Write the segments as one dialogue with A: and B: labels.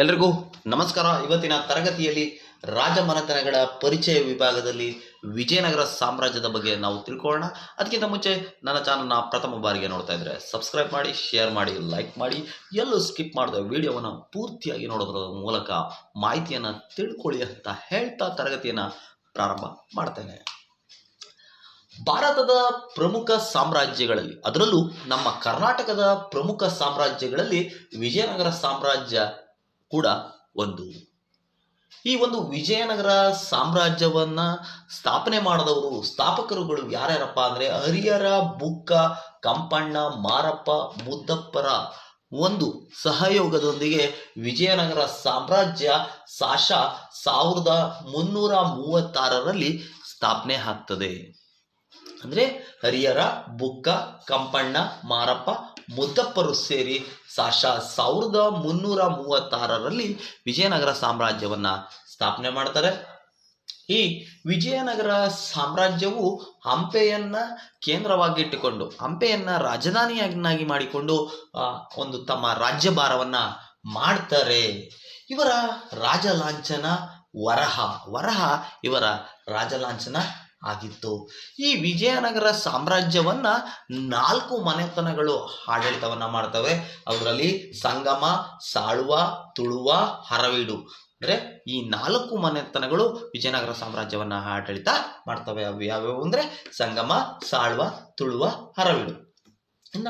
A: ಎಲ್ರಿಗೂ ನಮಸ್ಕಾರ. ಇವತ್ತಿನ ತರಗತಿಯಲ್ಲಿ ರಾಜಮನೆತನಗಳ ಪರಿಚಯ ವಿಭಾಗದಲ್ಲಿ ವಿಜಯನಗರ ಸಾಮ್ರಾಜ್ಯದ ಬಗ್ಗೆ ನಾವು ತಿಳ್ಕೊಳ್ಳೋಣ. ಅದಕ್ಕಿಂತ ಮುಂಚೆ ನನ್ನ ಚಾನಲ್ನ ಪ್ರಥಮ ಬಾರಿಗೆ ನೋಡ್ತಾ ಇದ್ರೆ ಸಬ್ಸ್ಕ್ರೈಬ್ ಮಾಡಿ ಶೇರ್ ಮಾಡಿ ಲೈಕ್ ಮಾಡಿ. ಎಲ್ಲೂ ಸ್ಕಿಪ್ ಮಾಡಿದ ವಿಡಿಯೋವನ್ನು ಪೂರ್ತಿಯಾಗಿ ನೋಡೋದ್ರ ಮೂಲಕ ಮಾಹಿತಿಯನ್ನು ತಿಳ್ಕೊಳ್ಳಿ ಅಂತ ಹೇಳ್ತಾ ತರಗತಿಯನ್ನು ಪ್ರಾರಂಭ ಮಾಡ್ತೇನೆ. ಭಾರತದ ಪ್ರಮುಖ ಸಾಮ್ರಾಜ್ಯಗಳಲ್ಲಿ, ಅದರಲ್ಲೂ ನಮ್ಮ ಕರ್ನಾಟಕದ ಪ್ರಮುಖ ಸಾಮ್ರಾಜ್ಯಗಳಲ್ಲಿ ವಿಜಯನಗರ ಸಾಮ್ರಾಜ್ಯ ಕೂಡ ಒಂದು. ಈ ಒಂದು ವಿಜಯನಗರ ಸಾಮ್ರಾಜ್ಯವನ್ನ ಸ್ಥಾಪನೆ ಮಾಡಿದವರು ಸ್ಥಾಪಕರುಗಳು ಯಾರ್ಯಾರಪ್ಪ ಅಂದ್ರೆ ಹರಿಹರ, ಬುಕ್ಕ, ಕಂಪಣ್ಣ, ಮಾರಪ್ಪ, ಮುದ್ದಪ್ಪರ ಒಂದು ಸಹಯೋಗದೊಂದಿಗೆ ವಿಜಯನಗರ ಸಾಮ್ರಾಜ್ಯ ಸಾಶ ಸಾವಿರದ ಮುನ್ನೂರ ಮೂವತ್ತಾರರಲ್ಲಿ ಸ್ಥಾಪನೆ ಆಗ್ತದೆ. ಅಂದ್ರೆ ಹರಿಹರ, ಬುಕ್ಕ, ಕಂಪಣ್ಣ, ಮಾರಪ್ಪ ಮುದ್ದಪ್ಪರು ಸೇರಿ ಸಾಶ ಸಾವಿರದ ಮುನ್ನೂರ ಮೂವತ್ತಾರರಲ್ಲಿ ವಿಜಯನಗರ ಸಾಮ್ರಾಜ್ಯವನ್ನ ಸ್ಥಾಪನೆ ಮಾಡ್ತಾರೆ. ಈ ವಿಜಯನಗರ ಸಾಮ್ರಾಜ್ಯವು ಹಂಪೆಯನ್ನ ಕೇಂದ್ರವಾಗಿಟ್ಟುಕೊಂಡು ಹಂಪೆಯನ್ನ ರಾಜಧಾನಿಯನ್ನಾಗಿ ಮಾಡಿಕೊಂಡು ಒಂದು ತಮ್ಮ ರಾಜ್ಯಭಾರವನ್ನ ಮಾಡ್ತಾರೆ. ಇವರ ರಾಜಲಾಂಛನ ವರಹ ವರಹ ಇವರ ರಾಜಲಾಂಛನ ಆಗಿತ್ತು. ಈ ವಿಜಯನಗರ ಸಾಮ್ರಾಜ್ಯವನ್ನ ನಾಲ್ಕು ಮನೆತನಗಳು ಆಡಳಿತವನ್ನ ಮಾಡ್ತವೆ. ಅದರಲ್ಲಿ ಸಂಗಮ, ಸಾಳುವ, ತುಳುವ, ಹರವೀಡು ಅಂದ್ರೆ ಈ ನಾಲ್ಕು ಮನೆತನಗಳು ವಿಜಯನಗರ ಸಾಮ್ರಾಜ್ಯವನ್ನ ಆಡಳಿತ ಮಾಡ್ತವೆ. ಅವು ಯಾವ್ಯಾವು ಅಂದ್ರೆ ಸಂಗಮ, ಸಾಳುವ, ತುಳುವ, ಹರವೀಡು. ಇನ್ನ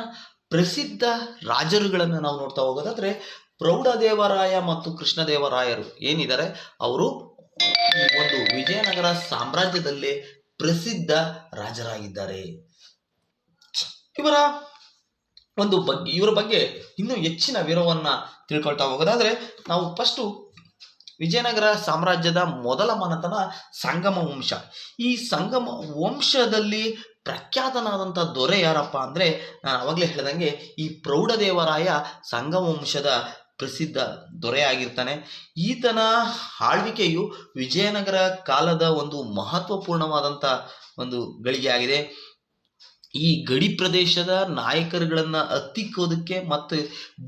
A: ಪ್ರಸಿದ್ಧ ರಾಜರುಗಳನ್ನ ನಾವು ನೋಡ್ತಾ ಹೋಗೋದಾದ್ರೆ ಪ್ರೌಢದೇವರಾಯ ಮತ್ತು ಕೃಷ್ಣದೇವರಾಯರು ಏನಿದ್ದಾರೆ? ಅವರು ಒಂದು ವಿಜಯನಗರ ಸಾಮ್ರಾಜ್ಯದಲ್ಲಿ ಪ್ರಸಿದ್ಧ ರಾಜರಾಗಿದ್ದಾರೆ. ಇವರ ಒಂದು ಬಗ್ಗೆ, ಇವರ ಬಗ್ಗೆ ಇನ್ನೂ ಹೆಚ್ಚಿನ ವಿವರವನ್ನ ತಿಳ್ಕೊಳ್ತಾ ಹೋಗೋದಾದ್ರೆ, ನಾವು ಫಸ್ಟು ವಿಜಯನಗರ ಸಾಮ್ರಾಜ್ಯದ ಮೊದಲ ಮನೆತನ ಸಂಗಮ ವಂಶ. ಈ ಸಂಗಮ ವಂಶದಲ್ಲಿ ಪ್ರಖ್ಯಾತನಾದಂಥ ದೊರೆ ಯಾರಪ್ಪ ಅಂದರೆ, ನಾನು ಅವಾಗಲೇ ಹೇಳ್ದಂಗೆ ಈ ಪ್ರೌಢದೇವರಾಯ ಸಂಗಮ ವಂಶದ ಪ್ರಸಿದ್ಧ ದೊರೆಯಾಗಿರ್ತಾನೆ. ಈತನ ಆಳ್ವಿಕೆಯು ವಿಜಯನಗರ ಕಾಲದ ಒಂದು ಮಹತ್ವಪೂರ್ಣವಾದಂಥ ಒಂದು ಗಳಿಗೆ ಆಗಿದೆ. ಈ ಗಡಿ ಪ್ರದೇಶದ ನಾಯಕರುಗಳನ್ನು ಹತ್ತಿಕ್ಕೋದಕ್ಕೆ ಮತ್ತು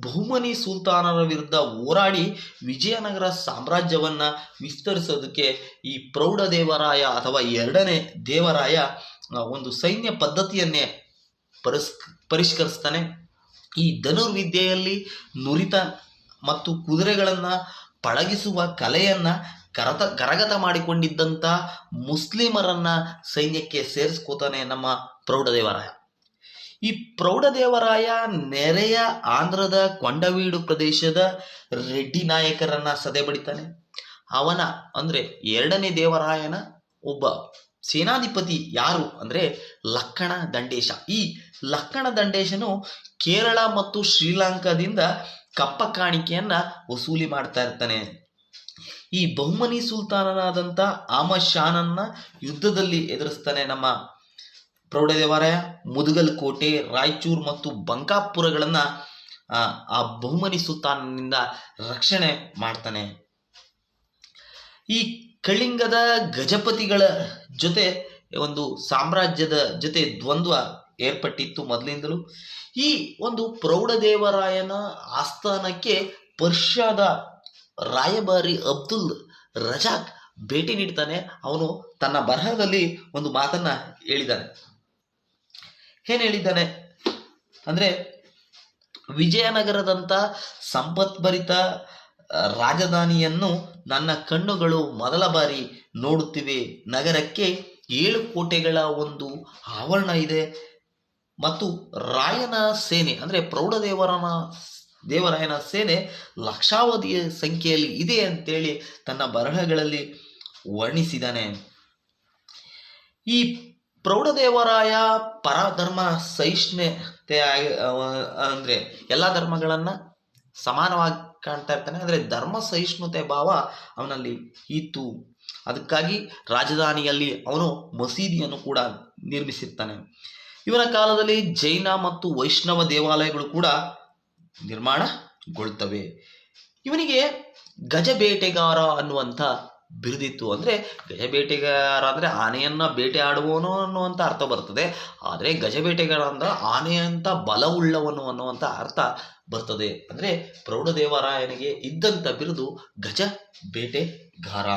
A: ಬಹುಮನಿ ಸುಲ್ತಾನರ ವಿರುದ್ಧ ಹೋರಾಡಿ ವಿಜಯನಗರ ಸಾಮ್ರಾಜ್ಯವನ್ನ ವಿಸ್ತರಿಸೋದಕ್ಕೆ ಈ ಪ್ರೌಢ ದೇವರಾಯ ಅಥವಾ ಎರಡನೇ ದೇವರಾಯ ಒಂದು ಸೈನ್ಯ ಪದ್ಧತಿಯನ್ನೇ ಪರಿಸ್, ಪರಿಷ್ಕರಿಸ್ತಾನೆ. ಈ ಧನುರ್ವಿದ್ಯೆಯಲ್ಲಿ ನುರಿತ ಮತ್ತು ಕುದುರೆಗಳನ್ನು ಪಳಗಿಸುವ ಕಲೆಯನ್ನು ಕರತ, ಕರಗತ ಮಾಡಿಕೊಂಡಿದ್ದಂಥ ಮುಸ್ಲಿಮರನ್ನ ಸೈನ್ಯಕ್ಕೆ ಸೇರಿಸ್ಕೋತಾನೆ ನಮ್ಮ ಪ್ರೌಢದೇವರಾಯ. ಈ ಪ್ರೌಢದೇವರಾಯ ನೆರೆಯ ಆಂಧ್ರದ ಕೊಂಡವೀಡು ಪ್ರದೇಶದ ರೆಡ್ಡಿ ನಾಯಕರನ್ನ ಸದೆ ಬಡಿತಾನೆ. ಅವನ ಅಂದ್ರೆ ಎರಡನೇ ದೇವರಾಯನ ಒಬ್ಬ ಸೇನಾಧಿಪತಿ ಯಾರು ಅಂದ್ರೆ ಲಕ್ಕಣ ದಂಡೇಶ. ಈ ಲಕ್ಕಣ ದಂಡೇಶನು ಕೇರಳ ಮತ್ತು ಶ್ರೀಲಂಕಾದಿಂದ ಕಪ್ಪ ಕಾಣಿಕೆಯನ್ನ ವಸೂಲಿ ಮಾಡ್ತಾ ಇರ್ತಾನೆ. ಈ ಬಹುಮನಿ ಸುಲ್ತಾನನಾದಂಥ ಆಮ ಶಾನನ್ನ ಯುದ್ಧದಲ್ಲಿ ಎದುರಿಸ್ತಾನೆ ನಮ್ಮ ಪ್ರೌಢದೇವರಾಯ ಮುದುಗಲ್ ಕೋಟೆ, ರಾಯಚೂರು ಮತ್ತು ಬಂಕಾಪುರಗಳನ್ನ ಆ ಬಹುಮನಿ ಸುಲ್ತಾನನಿಂದ ರಕ್ಷಣೆ ಮಾಡ್ತಾನೆ. ಈ ಕಳಿಂಗದ ಗಜಪತಿಗಳ ಜೊತೆ, ಒಂದು ಸಾಮ್ರಾಜ್ಯದ ಜೊತೆ ದ್ವಂದ್ವ ಏರ್ಪಟ್ಟಿತ್ತು ಮೊದಲಿಂದಲೂ. ಈ ಒಂದು ಪ್ರೌಢದೇವರಾಯನ ಆಸ್ಥಾನಕ್ಕೆ ಪರ್ಷ್ಯಾದ ರಾಯಭಾರಿ ಅಬ್ದುಲ್ ರಜಾಕ್ ಭೇಟಿ ನೀಡ್ತಾನೆ. ಅವನು ತನ್ನ ಬರಹದಲ್ಲಿ ಒಂದು ಮಾತನ್ನ ಹೇಳಿದ್ದಾನೆ. ಏನ್ ಹೇಳಿದ್ದಾನೆ? ಅಂದ್ರೆ ವಿಜಯನಗರದಂತ ಸಂಪತ್ಭರಿತ ರಾಜಧಾನಿಯನ್ನು ನನ್ನ ಕಣ್ಣುಗಳು ಮೊದಲ ಬಾರಿ ನೋಡುತ್ತಿವೆ. ನಗರಕ್ಕೆ ಏಳು ಕೋಟೆಗಳ ಒಂದು ಆವರಣ ಇದೆ. ಮತ್ತು ರಾಯನ ಸೇನೆ, ಅಂದರೆ ಪ್ರೌಢದೇವರನ, ದೇವರಾಯನ ಸೇನೆ ಲಕ್ಷಾವಧಿಯ ಸಂಖ್ಯೆಯಲ್ಲಿ ಇದೆ ಅಂತೇಳಿ ತನ್ನ ಬರಹಗಳಲ್ಲಿ ವರ್ಣಿಸಿದಾನೆ ಈ ಪ್ರೌಢದೇವರಾಯ ಪರಧರ್ಮ ಸಹಿಷ್ಣುತೆ ಅಂದರೆ ಎಲ್ಲ ಧರ್ಮಗಳನ್ನು ಸಮಾನವಾಗಿ ಕಾಣ್ತಾ ಇರ್ತಾನೆ. ಅಂದರೆ ಧರ್ಮ ಸಹಿಷ್ಣುತೆ ಭಾವ ಅವನಲ್ಲಿ ಇತ್ತು. ಅದಕ್ಕಾಗಿ ರಾಜಧಾನಿಯಲ್ಲಿ ಅವನು ಮಸೀದಿಯನ್ನು ಕೂಡ ನಿರ್ಮಿಸಿರ್ತಾನೆ. ಇವನ ಕಾಲದಲ್ಲಿ ಜೈನ ಮತ್ತು ವೈಷ್ಣವ ದೇವಾಲಯಗಳು ಕೂಡ ನಿರ್ಮಾಣಗೊಳ್ತವೆ. ಇವನಿಗೆ ಗಜಬೇಟೆಗಾರ ಅನ್ನುವಂಥ ಬಿರುದಿತ್ತು. ಅಂದರೆ ಗಜಬೇಟೆಗಾರ ಅಂದರೆ ಆನೆಯನ್ನು ಬೇಟೆ ಆಡುವವನು ಅನ್ನುವಂಥ ಅರ್ಥ ಬರ್ತದೆ. ಆದರೆ ಗಜಬೇಟೆಗಾರ ಅಂದ್ರೆ ಆನೆಯಂಥ ಬಲವುಳ್ಳವನು ಅನ್ನುವಂಥ ಅರ್ಥ ಬರ್ತದೆ. ಅಂದರೆ ಪ್ರೌಢದೇವರಾಯನಿಗೆ ಇದ್ದಂಥ ಬಿರುದು ಗಜ ಬೇಟೆಗಾರ.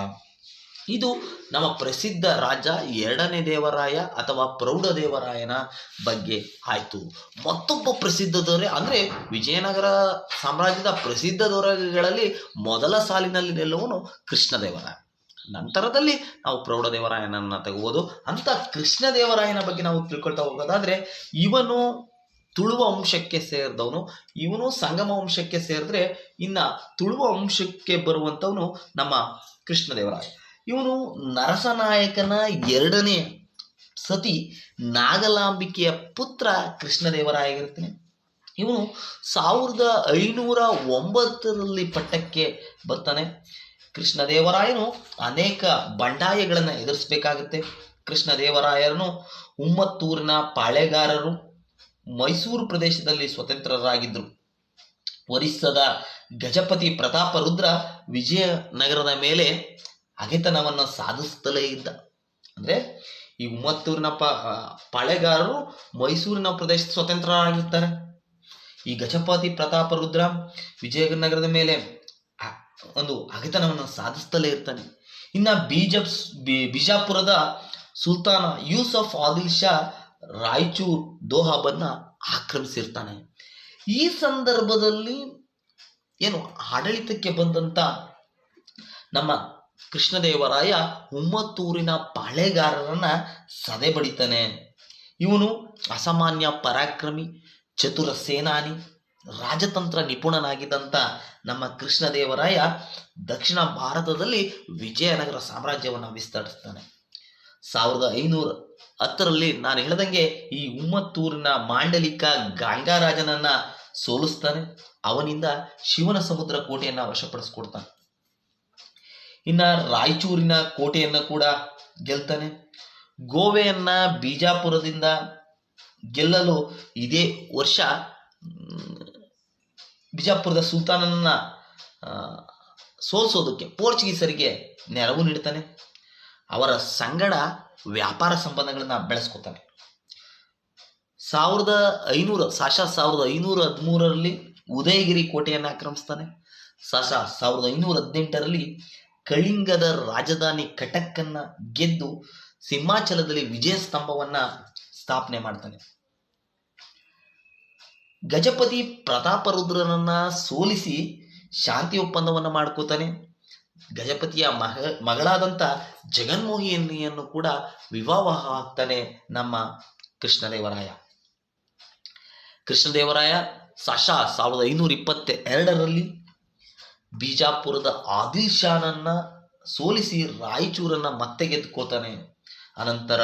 A: ಇದು ನಮ್ಮ ಪ್ರಸಿದ್ಧ ರಾಜ ಎರಡನೇ ದೇವರಾಯ ಅಥವಾ ಪ್ರೌಢ ದೇವರಾಯನ ಬಗ್ಗೆ ಆಯಿತು. ಮತ್ತೊಬ್ಬ ಪ್ರಸಿದ್ಧ ದೊರೆ ಅಂದರೆ ವಿಜಯನಗರ ಸಾಮ್ರಾಜ್ಯದ ಪ್ರಸಿದ್ಧ ದೊರೆಗಳಲ್ಲಿ ಮೊದಲ ಸಾಲಿನಲ್ಲಿ ನಿಲ್ಲುವನು ಕೃಷ್ಣದೇವರಾಯ. ನಂತರದಲ್ಲಿ ನಾವು ಪ್ರೌಢದೇವರಾಯನನ್ನ ತಗೋಬೋದು. ಅಂತ ಕೃಷ್ಣದೇವರಾಯನ ಬಗ್ಗೆ ನಾವು ತಿಳ್ಕೊಳ್ತಾ ಹೋಗೋದಾದ್ರೆ ಇವನು ತುಳುವ ವಂಶಕ್ಕೆ ಸೇರಿದವನು. ಇವನು ಸಂಗಮ ವಂಶಕ್ಕೆ ಸೇರಿದ್ರೆ ಇನ್ನ ತುಳುವ ವಂಶಕ್ಕೆ ಬರುವಂಥವನು ನಮ್ಮ ಕೃಷ್ಣದೇವರಾಯ ಇವನು ನರಸನಾಯಕನ ಎರಡನೇ ಸತಿ ನಾಗಲಾಂಬಿಕೆಯ ಪುತ್ರ ಕೃಷ್ಣದೇವರಾಯಗಿರ್ತಾನೆ ಇವನು ಸಾವಿರದ ಐನೂರ ಒಂಬತ್ತರಲ್ಲಿ ಪಟ್ಟಕ್ಕೆ ಬರ್ತಾನೆ. ಕೃಷ್ಣದೇವರಾಯನು ಅನೇಕ ಬಂಡಾಯಗಳನ್ನು ಎದುರಿಸಬೇಕಾಗುತ್ತೆ. ಕೃಷ್ಣದೇವರಾಯರನು ಉಮ್ಮತ್ತೂರಿನ ಪಾಳೆಗಾರರು, ಮೈಸೂರು ಪ್ರದೇಶದಲ್ಲಿ ಸ್ವತಂತ್ರರಾಗಿದ್ದರು ಒರಿಸ್ಸದ ಗಜಪತಿ ಪ್ರತಾಪ ರುದ್ರ ವಿಜಯನಗರದ ಮೇಲೆ ಹಗೆತನವನ್ನು ಸಾಧಿಸುತ್ತಲೇ ಇದ್ದ. ಅಂದರೆ ಈ ಉಮ್ಮತ್ತೂರಿನ ಪ ಪಾಳೆಗಾರರು ಮೈಸೂರಿನ ಪ್ರದೇಶ ಸ್ವತಂತ್ರರಾಗಿರ್ತಾರೆ. ಈ ಗಜಪತಿ ಪ್ರತಾಪ ರುದ್ರ ವಿಜಯನಗರದ ಮೇಲೆ ಒಂದು ಹಗೆತನವನ್ನು ಸಾಧಿಸ್ತಲೇ ಇರ್ತಾನೆ. ಇನ್ನು ಬೀಜ ಬಿಜಾಪುರದ ಸುಲ್ತಾನ ಯೂಸಫ್ ಆದಿಲ್ ಶಾ ರಾಯಚೂರ್ ದೋಹಾಬನ್ನ ಆಕ್ರಮಿಸಿರ್ತಾನೆ. ಈ ಸಂದರ್ಭದಲ್ಲಿ ಏನು ಆಡಳಿತಕ್ಕೆ ಬಂದಂತ ನಮ್ಮ ಕೃಷ್ಣದೇವರಾಯ ಉಮ್ಮತ್ತೂರಿನ ಪಾಳೆಗಾರರನ್ನ ಸದೆ ಬಡಿತಾನೆ. ಇವನು ಅಸಾಮಾನ್ಯ ಪರಾಕ್ರಮಿ, ಚತುರ ಸೇನಾನಿ, ರಾಜತಂತ್ರ ನಿಪುಣನಾಗಿದ್ದಂಥ ನಮ್ಮ ಕೃಷ್ಣದೇವರಾಯ ದಕ್ಷಿಣ ಭಾರತದಲ್ಲಿ ವಿಜಯನಗರ ಸಾಮ್ರಾಜ್ಯವನ್ನು ವಿಸ್ತರಿಸ್ತಾನೆ. ಸಾವಿರದ ಐನೂರ ಹತ್ತರಲ್ಲಿ ನಾನು ಹೇಳ್ದಂಗೆ ಈ ಉಮ್ಮತ್ತೂರಿನ ಮಾಂಡಲಿಕ ಗಾಂಗಾರಾಜನನ್ನ ಸೋಲಿಸ್ತಾನೆ. ಅವನಿಂದ ಶಿವನ ಸಮುದ್ರ ಕೋಟೆಯನ್ನ ವಶಪಡಿಸ್ಕೊಡ್ತಾನೆ. ಇನ್ನ ರಾಯಚೂರಿನ ಕೋಟೆಯನ್ನು ಕೂಡ ಗೆಲ್ತಾನೆ. ಗೋವೆಯನ್ನ ಬಿಜಾಪುರದಿಂದ ಗೆಲ್ಲಲು ಇದೇ ವರ್ಷ ಬಿಜಾಪುರದ ಸುಲ್ತಾನನ್ನ ಸೋಲ್ಸೋದಕ್ಕೆ ಪೋರ್ಚುಗೀಸರಿಗೆ ನೆರವು ನೀಡ್ತಾನೆ. ಅವರ ಸಂಗಡ ವ್ಯಾಪಾರ ಸಂಬಂಧಗಳನ್ನ ಬೆಳೆಸ್ಕೊತಾನೆ. ಸಾವಿರದ ಐನೂರ ಸಾಶ ಸಾವಿರದ ಐನೂರ ಹದಿಮೂರರಲ್ಲಿ ಉದಯಗಿರಿ ಕೋಟೆಯನ್ನು ಆಕ್ರಮಿಸ್ತಾನೆ. ಸಾಶ ಸಾವಿರದ ಐನೂರ ಹದಿನೆಂಟರಲ್ಲಿ ಕಳಿಂಗದ ರಾಜಧಾನಿ ಕಟಕ್ಕನ್ನ ಗೆದ್ದು ಸಿಂಹಾಚಲದಲ್ಲಿ ವಿಜಯ ಸ್ತಂಭವನ್ನ ಸ್ಥಾಪನೆ ಮಾಡ್ತಾನೆ. ಗಜಪತಿ ಪ್ರತಾಪರುದ್ರನನ್ನ ಸೋಲಿಸಿ ಶಾಂತಿ ಒಪ್ಪಂದವನ್ನ ಮಾಡ್ಕೋತಾನೆ. ಗಜಪತಿಯ ಮಗ ಮಗಳಾದಂಥ ಜಗನ್ಮೋಹಿನಿಯನ್ನು ಕೂಡ ವಿವಾಹ ಆಗ್ತಾನೆ ನಮ್ಮ ಕೃಷ್ಣದೇವರಾಯ. ಕೃಷ್ಣದೇವರಾಯ ಸಾಶಾ ಸಾವಿರದ ಐನೂರ ಇಪ್ಪತ್ತ ಎರಡರಲ್ಲಿ ಬಿಜಾಪುರದ ಆದಿಲ್ ಶಾನನ್ನ ಸೋಲಿಸಿ ರಾಯಚೂರನ್ನ ಮತ್ತೆ ಗೆದ್ದುಕೋತಾನೆ ಅನಂತರ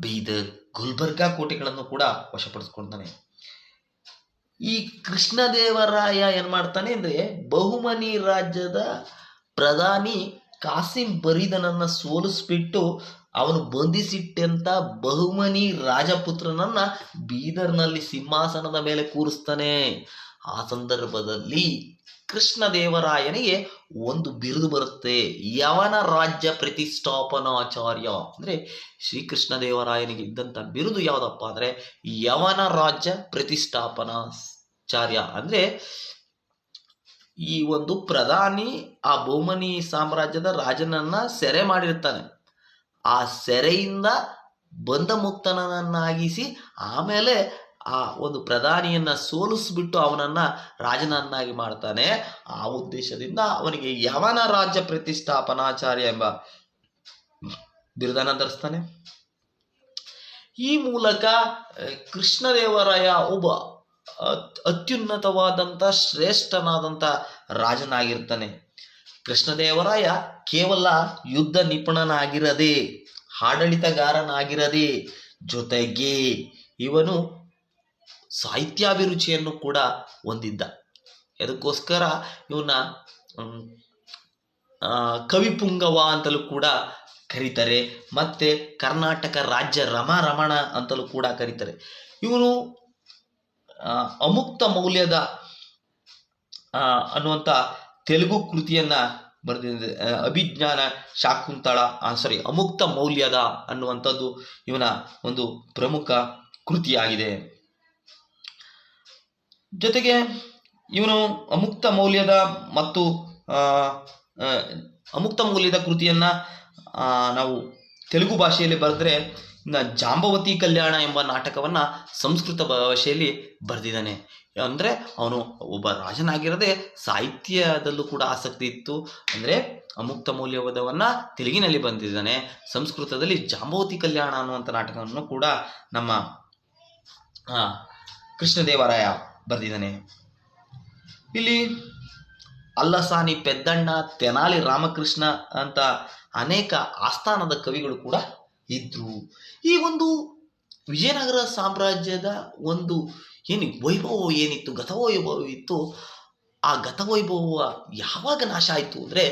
A: ಬೀದರ್ ಗುಲ್ಬರ್ಗಾ ಕೋಟೆಗಳನ್ನು ಕೂಡ ವಶಪಡಿಸ್ಕೊಳ್ತಾನೆ. ಈ ಕೃಷ್ಣದೇವರಾಯ ಏನ್ ಮಾಡ್ತಾನೆ ಅಂದ್ರೆ ಬಹುಮನಿ ರಾಜ್ಯದ ಪ್ರಧಾನಿ ಕಾಸಿಂ ಬರೀದನನ್ನ ಸೋಲಿಸ್ಬಿಟ್ಟು ಅವನು ಬಂಧಿಸಿಟ್ಟಂತ ಬಹುಮನಿ ರಾಜಪುತ್ರನನ್ನ ಬೀದರ್ನಲ್ಲಿ ಸಿಂಹಾಸನದ ಮೇಲೆ ಕೂರಿಸ್ತಾನೆ. ಆ ಸಂದರ್ಭದಲ್ಲಿ ಕೃಷ್ಣದೇವರಾಯನಿಗೆ ಒಂದು ಬಿರುದು ಬರುತ್ತೆ. ಯವನ ರಾಜ್ಯ ಪ್ರತಿಷ್ಠಾಪನಾಚಾರ್ಯ? ಅಂದ್ರೆ ಶ್ರೀಕೃಷ್ಣದೇವರಾಯನಿಗೆ ಇದ್ದಂತ ಬಿರುದು ಯಾವುದಪ್ಪ ಅಂದ್ರೆ ಯವನ ರಾಜ್ಯ ಪ್ರತಿಷ್ಠಾಪನಾಚಾರ್ಯ. ಅಂದ್ರೆ ಈ ಒಂದು ಪ್ರಧಾನಿ ಆ ಬಹುಮನಿ ಸಾಮ್ರಾಜ್ಯದ ರಾಜನನ್ನ ಸೆರೆ ಮಾಡಿರ್ತಾನೆ ಆ ಸೆರೆಯಿಂದ ಬಂಧ ಮುಕ್ತನನ್ನಾಗಿಸಿ ಆಮೇಲೆ ಆ ಒಂದು ಪ್ರಧಾನಿಯನ್ನ ಸೋಲಿಸ್ಬಿಟ್ಟು ಅವನನ್ನ ರಾಜನನ್ನಾಗಿ ಮಾಡ್ತಾನೆ. ಆ ಉದ್ದೇಶದಿಂದ ಅವನಿಗೆ ಯವನ ರಾಜ್ಯ ಪ್ರತಿಷ್ಠಾಪನಾಚಾರ್ಯ ಎಂಬ ಬಿರುದನ ಧರಿಸ್ತಾನೆ ಈ ಮೂಲಕ ಕೃಷ್ಣದೇವರಾಯ ಒಬ್ಬ ಅತ್ಯುನ್ನತವಾದಂತ ಅತ್ಯುನ್ನತವಾದಂಥ ಶ್ರೇಷ್ಠನಾದಂಥ ರಾಜನಾಗಿರ್ತಾನೆ. ಕೃಷ್ಣದೇವರಾಯ ಕೇವಲ ಯುದ್ಧ ನಿಪುಣನಾಗಿರದೆ, ಆಡಳಿತಗಾರನಾಗಿರದೆ ಜೊತೆಗೆ ಇವನು ಸಾಹಿತ್ಯಾಭಿರುಚಿಯನ್ನು ಕೂಡ ಹೊಂದಿದ್ದ. ಅದಕ್ಕೋಸ್ಕರ ಇವನ್ನ ಕವಿಪುಂಗವ ಅಂತಲೂ ಕೂಡ ಕರೀತಾರೆ. ಮತ್ತೆ ಕರ್ನಾಟಕ ರಾಜ್ಯ ರಮ ರಮಣ ಅಂತಲೂ ಕೂಡ ಕರೀತಾರೆ. ಇವನು ಅಮುಕ್ತ ಮೌಲ್ಯದ ಅನ್ನುವಂಥ ತೆಲುಗು ಕೃತಿಯನ್ನ ಬರೆದಿದೆ. ಅಭಿಜ್ಞಾನ ಶಾಕುಂತಳ ಸಾರಿ ಅಮುಕ್ತ ಮೌಲ್ಯದ ಅನ್ನುವಂಥದ್ದು ಇವನ ಒಂದು ಪ್ರಮುಖ ಕೃತಿಯಾಗಿದೆ. ಜೊತೆಗೆ ಇವನು ಅಮುಕ್ತ ಮೌಲ್ಯದ ಮತ್ತು ಅಮುಕ್ತ ಮೌಲ್ಯದ ಕೃತಿಯನ್ನ ನಾವು ತೆಲುಗು ಭಾಷೆಯಲ್ಲಿ ಬರೆದ್ರೆ ಇನ್ನು ಜಾಂಬವತಿ ಕಲ್ಯಾಣ ಎಂಬ ನಾಟಕವನ್ನ ಸಂಸ್ಕೃತ ಭಾಷೆಯಲ್ಲಿ ಬರೆದಿದ್ದಾನೆ. ಅಂದರೆ ಅವನು ಒಬ್ಬ ರಾಜನಾಗಿರದೆ ಸಾಹಿತ್ಯದಲ್ಲೂ ಕೂಡ ಆಸಕ್ತಿ ಇತ್ತು. ಅಂದರೆ ಅಮುಕ್ತ ಮೌಲ್ಯವಾದವನ್ನು ತೆಲುಗಿನಲ್ಲಿ ಬಂದಿದ್ದಾನೆ ಸಂಸ್ಕೃತದಲ್ಲಿ ಜಾಂಬವತಿ ಕಲ್ಯಾಣ ಅನ್ನುವಂಥ ನಾಟಕವನ್ನು ಕೂಡ ನಮ್ಮ ಕೃಷ್ಣದೇವರಾಯ ಬರೆದಿದ್ದಾನೆ. ಇಲ್ಲಿ ಅಲ್ಲಸಾನಿ ಪೆದ್ದಣ್ಣ, ತೆನಾಲಿ ರಾಮಕೃಷ್ಣ ಅಂತ ಅನೇಕ ಆಸ್ಥಾನದ ಕವಿಗಳು ಕೂಡ ಇದ್ರು. ಈ ಒಂದು ವಿಜಯನಗರ ಸಾಮ್ರಾಜ್ಯದ ಒಂದು ಏನು ವೈಭವ ಏನಿತ್ತು ಗತವೈಭವ ಇತ್ತು, ಆ ಗತವೈಭವ ಯಾವಾಗ ನಾಶ ಆಯಿತು ಅಂದರೆ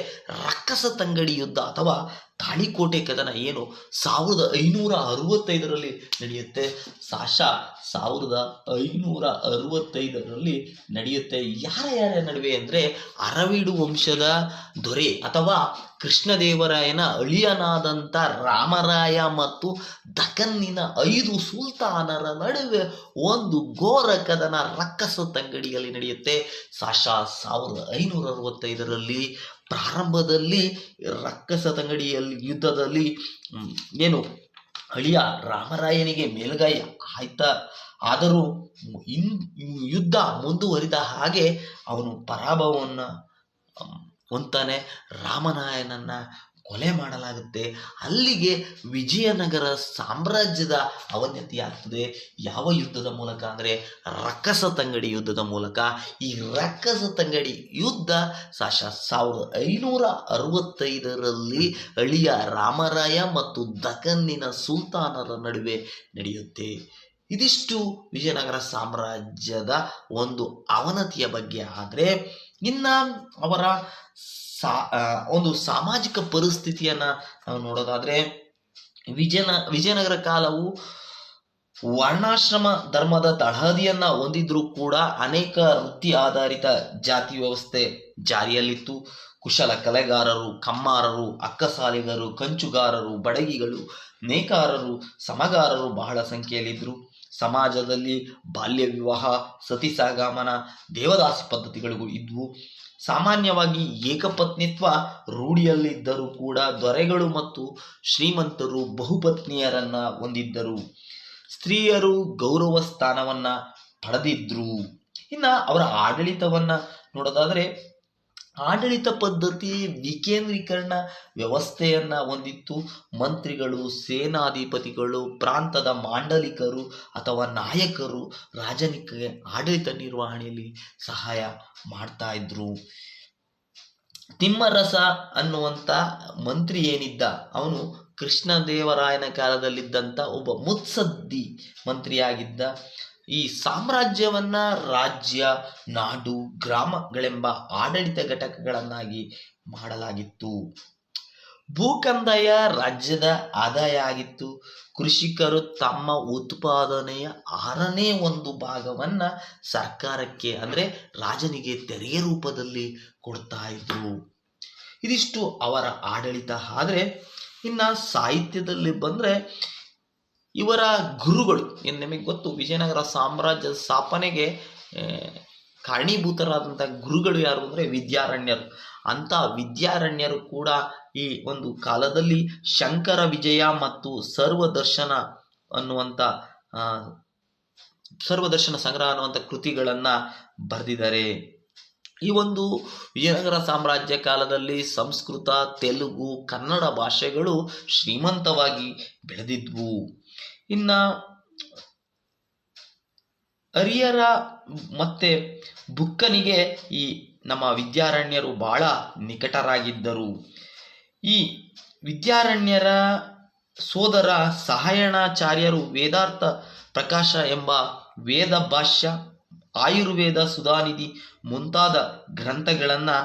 A: ರಕ್ಕಸ ತಂಗಡಿ ಯುದ್ಧ ಅಥವಾ ತಾಳಿಕೋಟೆ ಕದನ ಏನು ಸಾವಿರದ ಐನೂರ ಅರವತ್ತೈದರಲ್ಲಿ ನಡೆಯುತ್ತೆ. ಸಾಶಾ ಸಾವಿರದ ಐನೂರ ಅರವತ್ತೈದರಲ್ಲಿ ನಡೆಯುತ್ತೆ. ಯಾರ ಯಾರ ನಡುವೆ ಅಂದರೆ ಅರವಿಡು ವಂಶದ ದೊರೆ ಅಥವಾ ಕೃಷ್ಣದೇವರಾಯನ ಅಳಿಯನಾದಂಥ ರಾಮರಾಯ ಮತ್ತು ದಕನ್ನಿನ ಐದು ಸುಲ್ತಾನರ ನಡುವೆ ಒಂದು ಘೋರ ಕದನ ರಕ್ಕಸ ತಂಗಡಿಯಲ್ಲಿ ನಡೆಯುತ್ತೆ. ಸಾಶಾ ಸಾವಿರದ ಐನೂರ ಅರವತ್ತೈದರಲ್ಲಿ ಪ್ರಾರಂಭದಲ್ಲಿ ರಕ್ಕಸ ತಂಗಡಿಯಲ್ಲಿ ಯುದ್ಧದಲ್ಲಿ ಏನು ಅಳಿಯ ರಾಮರಾಯನಿಗೆ ಮೇಲುಗೈ ಆಯ್ತಾ. ಆದರೂ ಇನ್, ಯುದ್ಧ ಮುಂದುವರಿದ ಹಾಗೆ ಅವನು ಪರಾಭವವನ್ನು ಹೊಂತಾನೆ ರಾಮನಾಯನನ್ನ ಕೊಲೆ ಮಾಡಲಾಗುತ್ತೆ. ಅಲ್ಲಿಗೆ ವಿಜಯನಗರ ಸಾಮ್ರಾಜ್ಯದ ಅವನತಿಯಾಗ್ತದೆ ಯಾವ ಯುದ್ಧದ ಮೂಲಕ ಅಂದರೆ ರಕ್ಕಸ ತಂಗಡಿ ಯುದ್ಧದ ಮೂಲಕ. ಈ ರಕ್ಕಸ ತಂಗಡಿ ಯುದ್ಧ ಸಾಶ ಸಾವಿರದ ಐನೂರ ಅರವತ್ತೈದರಲ್ಲಿ ಅಳಿಯ ರಾಮರಾಯ ಮತ್ತು ದಕನ್ನಿನ ಸುಲ್ತಾನರ ನಡುವೆ ನಡೆಯುತ್ತೆ. ಇದಿಷ್ಟು ವಿಜಯನಗರ ಸಾಮ್ರಾಜ್ಯದ ಒಂದು ಅವನತಿಯ ಬಗ್ಗೆ. ಆದರೆ ಇನ್ನು ಅವರ ಸಾ ಒಂದು ಸಾಮಾಜಿಕ ಪರಿಸ್ಥಿತಿಯನ್ನ ನಾವು ನೋಡೋದಾದ್ರೆ, ವಿಜಯನ, ವಿಜಯನಗರ ಕಾಲವು ವರ್ಣಾಶ್ರಮ ಧರ್ಮದ ತಳಹದಿಯನ್ನ ಹೊಂದಿದ್ರೂ ಕೂಡ ಅನೇಕ ವೃತ್ತಿ ಆಧಾರಿತ ಜಾತಿ ವ್ಯವಸ್ಥೆ ಜಾರಿಯಲ್ಲಿತ್ತು. ಕುಶಲ ಕಲೆಗಾರರು, ಕಮ್ಮಾರರು, ಅಕ್ಕಸಾಲಿಗರು, ಕಂಚುಗಾರರು, ಬಡಗಿಗಳು, ನೇಕಾರರು, ಸಮಗಾರರು ಬಹಳ ಸಂಖ್ಯೆಯಲ್ಲಿದ್ದರು ಸಮಾಜದಲ್ಲಿ ಬಾಲ್ಯ ವಿವಾಹ, ಸತಿ ಸಾಗಮನ ದೇವದಾಸಿ ಪದ್ಧತಿಗಳಿಗೂ ಇದ್ವು. ಸಾಮಾನ್ಯವಾಗಿ ಏಕಪತ್ನಿತ್ವ ರೂಢಿಯಲ್ಲಿದ್ದರೂ ಕೂಡ ದೊರೆಗಳು ಮತ್ತು ಶ್ರೀಮಂತರು ಬಹುಪತ್ನಿಯರನ್ನ ಹೊಂದಿದ್ದರು. ಸ್ತ್ರೀಯರು ಗೌರವ ಸ್ಥಾನವನ್ನ ಪಡೆದಿದ್ರು. ಇನ್ನ ಅವರ ಆಡಳಿತವನ್ನ ನೋಡೋದಾದ್ರೆ ಆಡಳಿತ ಪದ್ಧತಿ ವಿಕೇಂದ್ರೀಕರಣ ವ್ಯವಸ್ಥೆಯನ್ನ ಹೊಂದಿತ್ತು. ಮಂತ್ರಿಗಳು, ಸೇನಾಧಿಪತಿಗಳು, ಪ್ರಾಂತದ ಮಾಂಡಲಿಕರು ಅಥವಾ ನಾಯಕರು ರಾಜನಿಗೆ ಆಡಳಿತ ನಿರ್ವಹಣೆಯಲ್ಲಿ ಸಹಾಯ ಮಾಡ್ತಾ ಇದ್ರು. ತಿಮ್ಮರಸ ಅನ್ನುವಂಥ ಮಂತ್ರಿ ಏನಿದ್ದ? ಅವನು ಕೃಷ್ಣದೇವರಾಯನ ಕಾಲದಲ್ಲಿದ್ದಂಥ ಒಬ್ಬ ಮುತ್ಸದ್ದಿ ಮಂತ್ರಿಯಾಗಿದ್ದ. ಈ ಸಾಮ್ರಾಜ್ಯವನ್ನ ರಾಜ್ಯ, ನಾಡು, ಗ್ರಾಮಗಳೆಂಬ ಆಡಳಿತ ಘಟಕಗಳನ್ನಾಗಿ ಮಾಡಲಾಗಿತ್ತು. ಭೂಕಂದಾಯ ರಾಜ್ಯದ ಆದಾಯ ಆಗಿತ್ತು. ಕೃಷಿಕರು ತಮ್ಮ ಉತ್ಪಾದನೆಯ ಆರನೇ ಒಂದು ಭಾಗವನ್ನ ಸರ್ಕಾರಕ್ಕೆ, ಅಂದ್ರೆ ರಾಜನಿಗೆ ತೆರಿಗೆ ರೂಪದಲ್ಲಿ ಕೊಡ್ತಾ ಇದ್ರು. ಇದಿಷ್ಟು ಅವರ ಆಡಳಿತ. ಆದರೆ, ಇನ್ನ ಸಾಹಿತ್ಯದಲ್ಲಿ ಬಂದ್ರೆ ಇವರ ಗುರುಗಳು, ಏನು ನಿಮಗೆ ಗೊತ್ತು? ವಿಜಯನಗರ ಸಾಮ್ರಾಜ್ಯದ ಸ್ಥಾಪನೆಗೆ ಕಾರಣೀಭೂತರಾದಂಥ ಗುರುಗಳು ಯಾರು ಅಂದರೆ ವಿದ್ಯಾರಣ್ಯರು. ಅಂಥ ವಿದ್ಯಾರಣ್ಯರು ಕೂಡ ಈ ಒಂದು ಕಾಲದಲ್ಲಿ ಶಂಕರ ವಿಜಯ ಮತ್ತು ಸರ್ವದರ್ಶನ ಅನ್ನುವಂಥ ಸರ್ವದರ್ಶನ ಸಂಗ್ರಹ ಅನ್ನುವಂಥ ಕೃತಿಗಳನ್ನು ಬರೆದಿದ್ದಾರೆ. ಈ ಒಂದು ವಿಜಯನಗರ ಸಾಮ್ರಾಜ್ಯ ಕಾಲದಲ್ಲಿ ಸಂಸ್ಕೃತ, ತೆಲುಗು, ಕನ್ನಡ ಭಾಷೆಗಳು ಶ್ರೀಮಂತವಾಗಿ ಬೆಳೆದಿದ್ವು. ಇನ್ನ ಹರಿಯರ ಮತ್ತೆ ಬುಕ್ಕನಿಗೆ ಈ ನಮ್ಮ ವಿದ್ಯಾರಣ್ಯರು ಬಹಳ ನಿಕಟರಾಗಿದ್ದರು. ಈ ವಿದ್ಯಾರಣ್ಯರ ಸೋದರ ಸಹಾಯಣಾಚಾರ್ಯರು ವೇದಾರ್ಥ ಪ್ರಕಾಶ ಎಂಬ ವೇದ ಭಾಷ್ಯ, ಆಯುರ್ವೇದ ಸುಧಾನಿಧಿ ಮುಂತಾದ ಗ್ರಂಥಗಳನ್ನು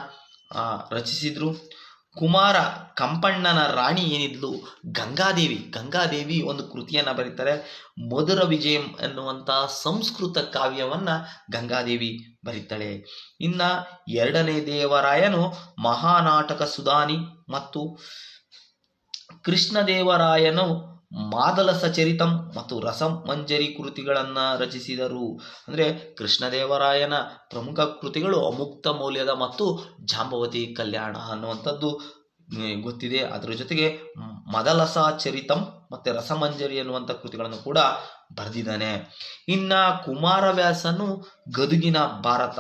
A: ರಚಿಸಿದರು. ಕುಮಾರ ಕಂಪಣ್ಣನ ರಾಣಿ ಏನಿದ್ಲು? ಗಂಗಾದೇವಿ. ಗಂಗಾದೇವಿ ಒಂದು ಕೃತಿಯನ್ನು ಬರೀತಾರೆ. ಮಧುರ ವಿಜಯಂ ಎನ್ನುವಂಥ ಸಂಸ್ಕೃತ ಕಾವ್ಯವನ್ನ ಗಂಗಾದೇವಿ ಬರೀತಾಳೆ. ಇನ್ನ ಎರಡನೇ ದೇವರಾಯನು ಮಹಾನಾಟಕ ಸುಧಾನಿ ಮತ್ತು ಕೃಷ್ಣದೇವರಾಯನು ಮಾದಲ ಚರಿತಂ ಮತ್ತು ರಸಮಂಜರಿ ಕೃತಿಗಳನ್ನು ರಚಿಸಿದರು. ಅಂದರೆ ಕೃಷ್ಣದೇವರಾಯನ ಪ್ರಮುಖ ಕೃತಿಗಳು ಅಮುಕ್ತ ಮೌಲ್ಯದ ಮತ್ತು ಜಾಂಬವತಿ ಕಲ್ಯಾಣ ಅನ್ನುವಂಥದ್ದು ಗೊತ್ತಿದೆ. ಅದರ ಜೊತೆಗೆ ಮದಲಸ ಚರಿತಂ ಮತ್ತು ರಸಮಂಜರಿ ಅನ್ನುವಂಥ ಕೃತಿಗಳನ್ನು ಕೂಡ ಬರೆದಿದ್ದಾನೆ. ಇನ್ನ ಕುಮಾರವ್ಯಾಸನು ಗದುಗಿನ ಭಾರತ.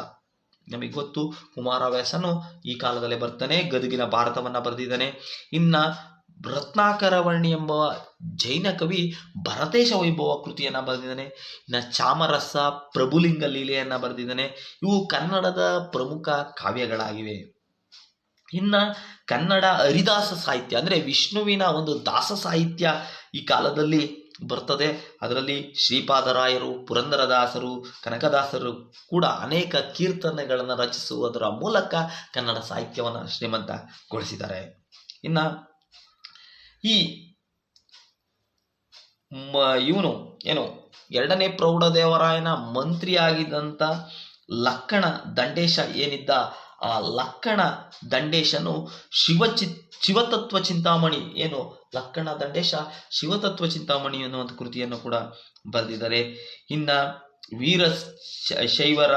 A: ನಮಗೆ ಗೊತ್ತು, ಕುಮಾರವ್ಯಾಸನು ಈ ಕಾಲದಲ್ಲೇ ಬರ್ತಾನೆ, ಗದುಗಿನ ಭಾರತವನ್ನು ಬರೆದಿದ್ದಾನೆ. ಇನ್ನ ರತ್ನಾಕರವರ್ಣಿ ಎಂಬ ಜೈನ ಕವಿ ಭರತೇಶ ವೈಭವ ಕೃತಿಯನ್ನು ಬರೆದಿದ್ದಾನೆ. ಇನ್ನು ಚಾಮರಸ, ಪ್ರಭುಲಿಂಗ ಲೀಲೆಯನ್ನು ಬರೆದಿದ್ದಾನೆ. ಇವು ಕನ್ನಡದ ಪ್ರಮುಖ ಕಾವ್ಯಗಳಾಗಿವೆ. ಇನ್ನ ಕನ್ನಡ ಹರಿದಾಸ ಸಾಹಿತ್ಯ ಅಂದ್ರೆ ವಿಷ್ಣುವಿನ ಒಂದು ದಾಸ ಸಾಹಿತ್ಯ ಈ ಕಾಲದಲ್ಲಿ ಬರ್ತದೆ. ಅದರಲ್ಲಿ ಶ್ರೀಪಾದರಾಯರು, ಪುರಂದರದಾಸರು, ಕನಕದಾಸರು ಕೂಡ ಅನೇಕ ಕೀರ್ತನೆಗಳನ್ನು ರಚಿಸುವುದರ ಮೂಲಕ ಕನ್ನಡ ಸಾಹಿತ್ಯವನ್ನು ಶ್ರೀಮಂತಗೊಳಿಸಿದ್ದಾರೆ. ಇನ್ನ ಈ ಇವನು, ಏನು, ಎರಡನೇ ಪ್ರೌಢದೇವರಾಯನ ಮಂತ್ರಿಯಾಗಿದ್ದಂಥ ಲಕ್ಕಣ ದಂಡೇಶ ಏನಿದ್ದ, ಆ ಲಕ್ಕಣ ದಂಡೇಶನು ಶಿವಚಿ ಶಿವತತ್ವ ಚಿಂತಾಮಣಿ, ಏನು, ಲಕ್ಕಣ ದಂಡೇಶ ಶಿವತತ್ವ ಚಿಂತಾಮಣಿ ಅನ್ನುವಂಥ ಕೃತಿಯನ್ನು ಕೂಡ ಬರೆದಿದ್ದಾರೆ. ಇನ್ನ ವೀರ ಶೈವರ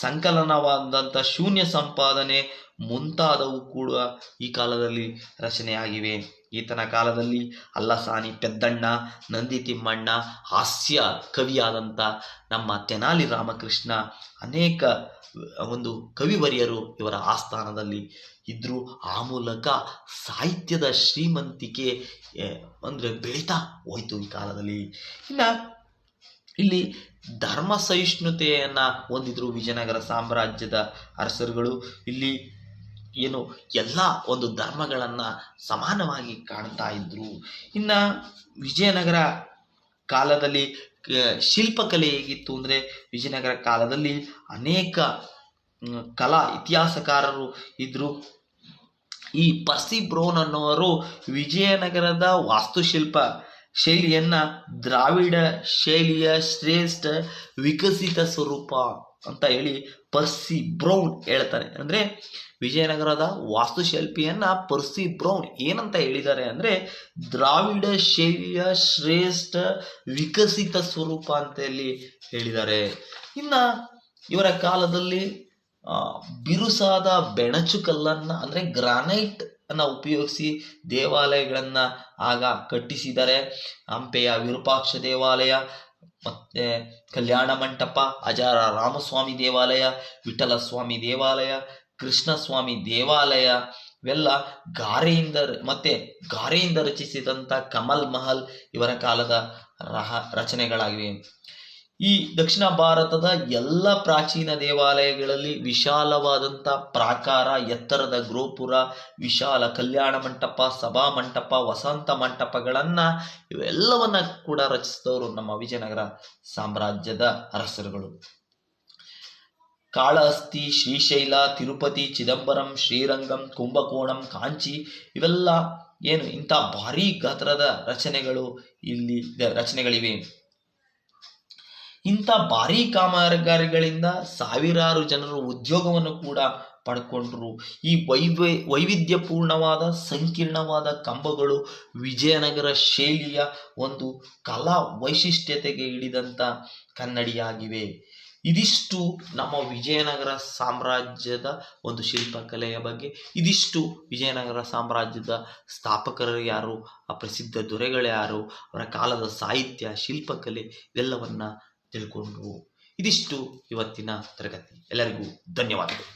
A: ಸಂಕಲನವಾದಂಥ ಶೂನ್ಯ ಸಂಪಾದನೆ ಮುಂತಾದವು ಕೂಡ ಈ ಕಾಲದಲ್ಲಿ ರಚನೆಯಾಗಿವೆ. ಈತನ ಕಾಲದಲ್ಲಿ ಅಲ್ಲಸಾನಿ ಪೆದ್ದಣ್ಣ, ನಂದಿ ತಿಮ್ಮಣ್ಣ, ಹಾಸ್ಯ ಕವಿಯಾದಂಥ ನಮ್ಮ ತೆನಾಲಿ ರಾಮಕೃಷ್ಣ ಅನೇಕ ಒಂದು ಕವಿವರಿಯರು ಇವರ ಆಸ್ಥಾನದಲ್ಲಿ ಇದ್ದರು ಆ ಮೂಲಕ ಸಾಹಿತ್ಯದ ಶ್ರೀಮಂತಿಕೆ ಅಂದ್ರೆ ಬೆಳೀತಾ ಹೋಯ್ತು ಈ ಕಾಲದಲ್ಲಿ. ಇನ್ನು ಇಲ್ಲಿ ಧರ್ಮ ಸಹಿಷ್ಣುತೆಯನ್ನು ಹೊಂದಿದ್ರು ವಿಜಯನಗರ ಸಾಮ್ರಾಜ್ಯದ ಅರಸರುಗಳು. ಇಲ್ಲಿ ಏನು ಎಲ್ಲ ಒಂದು ಧರ್ಮಗಳನ್ನು ಸಮಾನವಾಗಿ ಕಾಣ್ತಾ ಇದ್ದರು ಇನ್ನ ವಿಜಯನಗರ ಕಾಲದಲ್ಲಿ ಶಿಲ್ಪಕಲೆ ಹೇಗಿತ್ತು ಅಂದರೆ ವಿಜಯನಗರ ಕಾಲದಲ್ಲಿ ಅನೇಕ ಕಲಾ ಇತಿಹಾಸಕಾರರು ಇದ್ದರು ಈ ಪರ್ಸಿ ಬ್ರೌನ್ ಅನ್ನುವರು ವಿಜಯನಗರದ ವಾಸ್ತುಶಿಲ್ಪ ಶೈಲಿಯನ್ನ ದ್ರಾವಿಡ ಶೈಲಿಯ ಶ್ರೇಷ್ಠ ವಿಕಸಿತ ಸ್ವರೂಪ ಅಂತ ಹೇಳಿ ಪರ್ಸಿ ಬ್ರೌನ್ ಹೇಳ್ತಾರೆ. ಅಂದ್ರೆ ವಿಜಯನಗರದ ವಾಸ್ತುಶಿಲ್ಪಿಯನ್ನ ಪರ್ಸಿ ಬ್ರೌನ್ ಏನಂತ ಹೇಳಿದ್ದಾರೆ ಅಂದ್ರೆ ದ್ರಾವಿಡ ಶೈಲಿಯ ಶ್ರೇಷ್ಠ ವಿಕಸಿತ ಸ್ವರೂಪ ಅಂತ ಇಲ್ಲಿ ಹೇಳಿದ್ದಾರೆ. ಇನ್ನ ಇವರ ಕಾಲದಲ್ಲಿ ಬಿರುಸಾದ ಬೆಣಚು ಕಲ್ಲನ್ನ ಅಂದ್ರೆ ಗ್ರಾನೈಟ್ ಅನ್ನ ಉಪಯೋಗಿಸಿ ದೇವಾಲಯಗಳನ್ನ ಆಗ ಕಟ್ಟಿಸಿದ್ದಾರೆ. ಹಂಪೆಯ ವಿರೂಪಾಕ್ಷ ದೇವಾಲಯ, ಮತ್ತೆ ಕಲ್ಯಾಣ ಮಂಟಪ, ಅಜಾರ ರಾಮಸ್ವಾಮಿ ದೇವಾಲಯ ವಿಠಲ ಸ್ವಾಮಿ ದೇವಾಲಯ ಕೃಷ್ಣಸ್ವಾಮಿ ದೇವಾಲಯ, ಇವೆಲ್ಲ ಗಾರೆಯಿಂದ ಮತ್ತೆ ಗಾರೆಯಿಂದ ರಚಿಸಿದಂಥ ಕಮಲ್ ಮಹಲ್ ಇವರ ಕಾಲದ ರಹ, ರಚನೆಗಳಾಗಿವೆ. ಈ ದಕ್ಷಿಣ ಭಾರತದ ಎಲ್ಲ ಪ್ರಾಚೀನ ದೇವಾಲಯಗಳಲ್ಲಿ ವಿಶಾಲವಾದಂಥ ಪ್ರಾಕಾರ, ಎತ್ತರದ ಗೋಪುರ, ವಿಶಾಲ ಕಲ್ಯಾಣ ಮಂಟಪ, ಸಭಾ ಮಂಟಪ, ವಸಂತ ಮಂಟಪಗಳನ್ನು ಇವೆಲ್ಲವನ್ನ ಕೂಡ ರಚಿಸಿದವರು ನಮ್ಮ ವಿಜಯನಗರ ಸಾಮ್ರಾಜ್ಯದ ಅರಸರುಗಳು. ಕಾಳಹಸ್ತಿ, ಶ್ರೀಶೈಲ, ತಿರುಪತಿ, ಚಿದಂಬರಂ, ಶ್ರೀರಂಗಂ, ಕುಂಭಕೋಣಂ, ಕಾಂಚಿ ಇವೆಲ್ಲ ಏನು ಇಂಥ ಭಾರೀ ಗಾತ್ರದ ರಚನೆಗಳು ಇಲ್ಲಿ ರಚನೆಗಳಿವೆ. ಇಂಥ ಭಾರೀ ಕಾಮಗಾರಿಗಳಿಂದ ಸಾವಿರಾರು ಜನರು ಉದ್ಯೋಗವನ್ನು ಕೂಡ ಪಡ್ಕೊಂಡ್ರು. ಈ ವೈವೈ, ವೈವಿಧ್ಯಪೂರ್ಣವಾದ, ಸಂಕೀರ್ಣವಾದ ಕಂಬಗಳು ವಿಜಯನಗರ ಶೈಲಿಯ ಒಂದು ಕಲಾ ವೈಶಿಷ್ಟ್ಯತೆಗೆ ಹಿಡಿದಂಥ ಕನ್ನಡಿಯಾಗಿವೆ. ಇದಿಷ್ಟು ನಮ್ಮ ವಿಜಯನಗರ ಸಾಮ್ರಾಜ್ಯದ ಒಂದು ಶಿಲ್ಪಕಲೆಯ ಬಗ್ಗೆ, ಇದಿಷ್ಟು ವಿಜಯನಗರ ಸಾಮ್ರಾಜ್ಯದ ಸ್ಥಾಪಕರು ಯಾರು, ಆ ಪ್ರಸಿದ್ಧ ದೊರೆಗಳು ಯಾರು, ಅವರ ಕಾಲದ ಸಾಹಿತ್ಯ, ಶಿಲ್ಪಕಲೆ ಇವೆಲ್ಲವನ್ನ ತಿಳ್ಕೊಂಡ್ರು ಇದಿಷ್ಟು ಇವತ್ತಿನ ತರಗತಿ. ಎಲ್ಲರಿಗೂ ಧನ್ಯವಾದಗಳು.